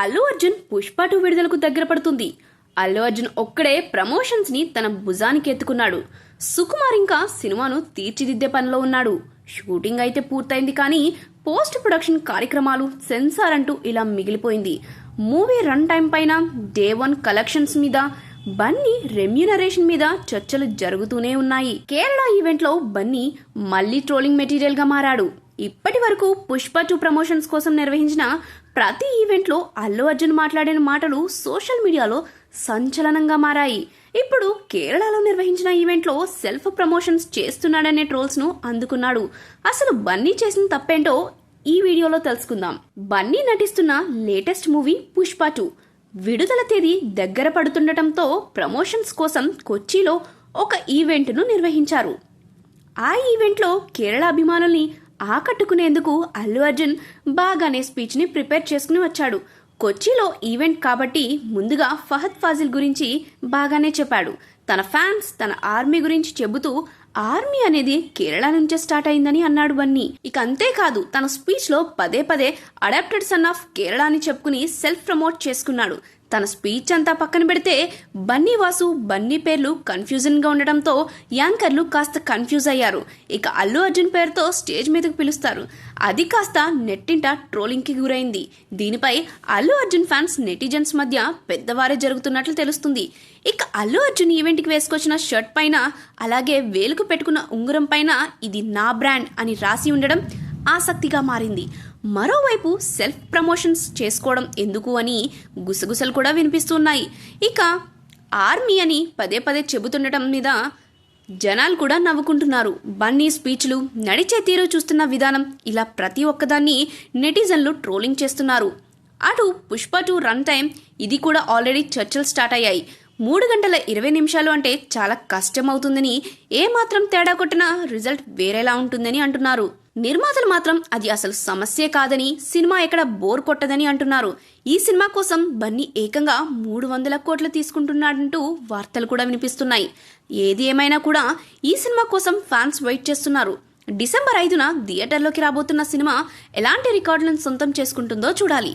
Allu Arjun Pushpa two విడుదలకు దగ్గర పడుతుంది. అల్లు అర్జున్ ఒక్కడే ప్రమోషన్స్ని తన భుజానికి ఎత్తుకున్నాడు. సుకుమార్ ఇంకా సినిమాను తీర్చిదిద్దే పనిలో ఉన్నాడు. షూటింగ్ అయితే పూర్తయింది కానీ పోస్ట్ ప్రొడక్షన్ కార్యక్రమాలు సెన్సార్ అంటూ ఇలా మిగిలిపోయింది. మూవీ రన్ టైం పైన డే వన్ కలెక్షన్స్ మీద బన్నీ రెమ్యూనరేషన్ మీద చర్చలు జరుగుతూనే ఉన్నాయి. కేరళ ఈవెంట్లో బన్నీ మళ్ళీ ట్రోలింగ్ మెటీరియల్గా మారాడు. ఇప్పటి వరకు పుష్ప టూ ప్రమోషన్స్ కోసం నిర్వహించిన ప్రతి ఈవెంట్లో అల్లు అర్జున్ మాట్లాడిన మాటలు సోషల్ మీడియాలో సంచలనంగా మారాయి. ఇప్పుడు కేరళలో నిర్వహించిన ఈవెంట్లో సెల్ఫ్ ప్రమోషన్స్ చేస్తున్నాడనే ట్రోల్స్ను అందుకున్నాడు. అసలు బన్నీ చేసిన తప్పేంటో ఈ వీడియోలో తెలుసుకుందాం. బన్నీ నటిస్తున్న లేటెస్ట్ మూవీ పుష్ప టూ. విడుదల తేదీ దగ్గర పడుతుండటంతో ప్రమోషన్స్ కోసం కొచ్చిలో ఒక ఈవెంట్ను నిర్వహించారు. ఆ ఈవెంట్లో కేరళ అభిమానుల్ని ఆకట్టుకునేందుకు అల్లు అర్జున్ బాగానే స్పీచ్ని ప్రిపేర్ చేసుకుని వచ్చాడు. కొచ్చిలో ఈవెంట్ కాబట్టి ముందుగా ఫహద్ ఫాజిల్ గురించి బాగానే చెప్పాడు. తన ఫ్యాన్స్ తన ఆర్మీ గురించి చెబుతూ ఆర్మీ అనేది కేరళ నుంచే స్టార్ట్ అయిందని అన్నాడు బన్నీ. ఇక అంతేకాదు తన స్పీచ్లో పదే పదే అడాప్టెడ్ సన్ ఆఫ్ కేరళ అని చెప్పుకుని సెల్ఫ్ ప్రమోట్ చేసుకున్నాడు. తన స్పీచ్ అంతా పక్కన పెడితే బన్నీ వాసు బన్నీ పేర్లు కన్ఫ్యూజన్గా ఉండడంతో ఉండటంతో యాంకర్లు కాస్త కన్ఫ్యూజ్ అయ్యారు. ఇక అల్లు అర్జున్ పేరుతో స్టేజ్ మీదకు పిలుస్తారు. అది కాస్త నెట్టింట ట్రోలింగ్కి గురైంది. దీనిపై అల్లు అర్జున్ ఫ్యాన్స్ నెటిజన్స్ మధ్య పెద్దవారే జరుగుతున్నట్లు తెలుస్తుంది. ఇక అల్లు అర్జున్ ఈవెంట్కి వేసుకొచ్చిన షర్ట్ పైన అలాగే వేలుకు పెట్టుకున్న ఉంగరం పైన ఇది నా బ్రాండ్ అని రాసి ఉండడం ఆసక్తిగా మారింది. మరోవైపు సెల్ఫ్ ప్రమోషన్స్ చేసుకోవడం ఎందుకు అని గుసగుసలు కూడా వినిపిస్తున్నాయి. ఇక ఆర్మీ అని పదే పదే చెబుతుండటం మీద జనాలు కూడా నవ్వుకుంటున్నారు. బన్నీ స్పీచ్లు నడిచే తీరు చూస్తున్న విధానం ఇలా ప్రతి ఒక్కదాన్ని నెటిజన్లు ట్రోలింగ్ చేస్తున్నారు. అటు పుష్ప టూ రన్ టైం ఇది కూడా ఆల్రెడీ చర్చలు స్టార్ట్ అయ్యాయి. మూడు గంటల ఇరవై నిమిషాలు అంటే చాలా కష్టం అవుతుందని ఏమాత్రం తేడా కొట్టినా రిజల్ట్ వేరేలా ఉంటుందని అంటున్నారు. నిర్మాతలు మాత్రం అది అసలు సమస్యే కాదని సినిమా ఎక్కడ బోర్ కొట్టదని అంటున్నారు. ఈ సినిమా కోసం బన్నీ ఏకంగా మూడు వందల కోట్లు తీసుకుంటున్నాడంటూ వార్తలు కూడా వినిపిస్తున్నాయి. ఏది ఏమైనా కూడా ఈ సినిమా కోసం ఫ్యాన్స్ వెయిట్ చేస్తున్నారు. డిసెంబర్ ఐదున థియేటర్లోకి రాబోతున్న సినిమా ఎలాంటి రికార్డులను సొంతం చేసుకుంటుందో చూడాలి.